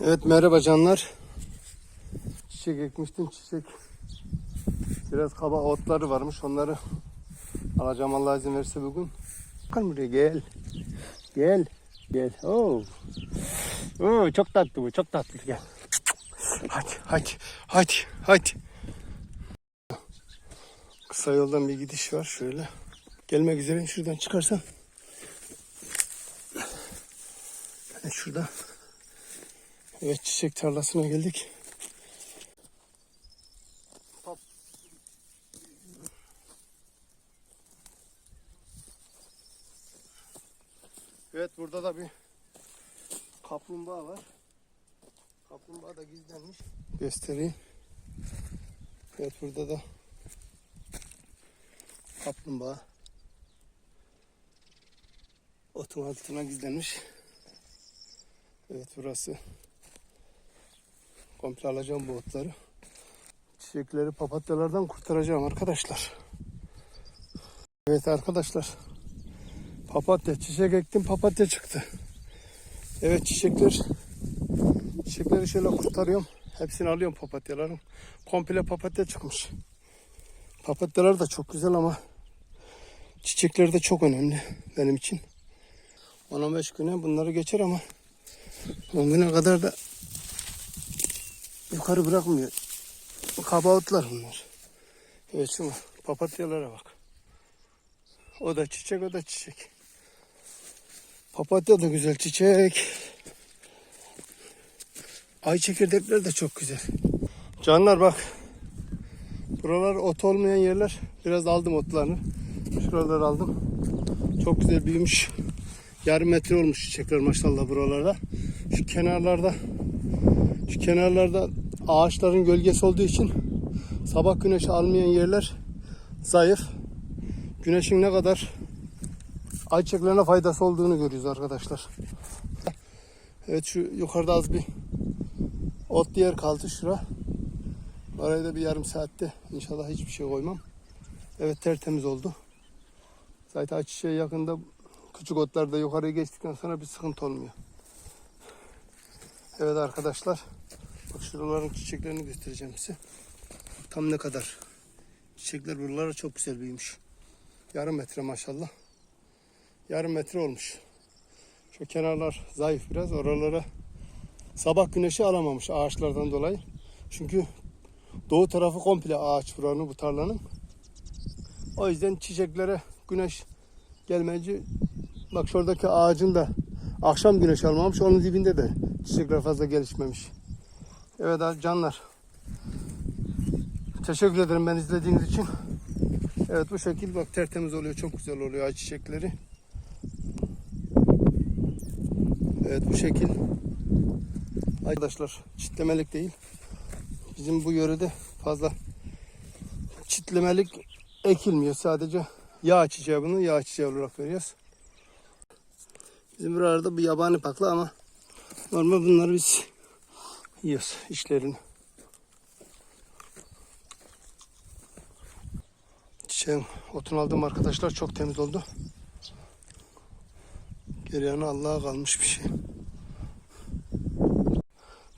Evet merhaba canlar. Çiçek ekmiştim çiçek. Biraz kaba otları varmış onları alacağım Allah izin verirse bugün. Gel buraya gel. Gel. Gel. Oo. Oo, çok tatlı bu çok tatlı gel. Hadi hadi hadi hadi. Kısa yoldan bir gidiş var şöyle. Gelmek üzere şuradan çıkarsam. Yani şurada. Evet çiçek tarlasına geldik. Evet burada da bir kaplumbağa var. Kaplumbağa da gizlenmiş. Göstereyim. Evet burada da kaplumbağa otun altına gizlenmiş. Evet burası. Komple alacağım bu otları. Çiçekleri papatyalardan kurtaracağım arkadaşlar. Evet arkadaşlar. Papatya çiçek ektim papatya çıktı. Evet çiçekler çiçekleri şöyle kurtarıyorum. Hepsini alıyorum papatyaların. Komple papatya çıkmış. Papatyalar da çok güzel ama çiçekleri de çok önemli benim için. 10-15 güne bunları geçer ama 10 güne kadar da yukarı bırakmıyor. Kaba otlar bunlar. Evet şu papatyalara bak. O da çiçek o da çiçek. Papatya da güzel çiçek. Ay çekirdekleri de çok güzel. Canlar bak. Buralar ot olmayan yerler. Biraz aldım otlarını. Şuraları aldım. Çok güzel büyümüş. Yarım metre olmuş çiçekler maşallah buralarda. Şu kenarlarda şu kenarlarda ağaçların gölgesi olduğu için sabah güneşi almayan yerler zayıf. Güneşin ne kadar ayçiçeklerine faydası olduğunu görüyoruz arkadaşlar. Evet şu yukarıda az bir ot yer kaldı şura. Oraya da bir yarım saatte inşallah hiçbir şey koymam. Evet tertemiz oldu. Zaten ayçiçeğe yakında küçük otlar da yukarıya geçtikten sonra bir sıkıntı olmuyor. Evet arkadaşlar. Bak şuraların çiçeklerini göstereceğim size. Tam ne kadar. Çiçekler buralara çok güzel büyümüş. Yarım metre maşallah. Yarım metre olmuş. Şu kenarlar zayıf biraz. Oralara sabah güneşi alamamış ağaçlardan dolayı. Çünkü doğu tarafı komple ağaç buranın bu tarlanın. O yüzden çiçeklere güneş gelmeyince bak şuradaki ağacın da akşam güneş almamış. Onun dibinde de çiçekler fazla gelişmemiş. Evet canlar. Teşekkür ederim ben izlediğiniz için. Evet bu şekil bak tertemiz oluyor. Çok güzel oluyor ay çiçekleri. Evet bu şekil. Arkadaşlar çitlemelik değil. Bizim bu yörede fazla çitlemelik ekilmiyor. Sadece yağ çiçeği bunu yağ çiçeği olarak veriyoruz. Bizim buralarda bu yabani pakla ama normal bunları biz yiyoruz işlerini. Çiçeğin otunu aldım arkadaşlar çok temiz oldu. Geriye Allah'a kalmış bir şey.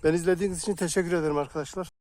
Ben izlediğiniz için teşekkür ederim arkadaşlar.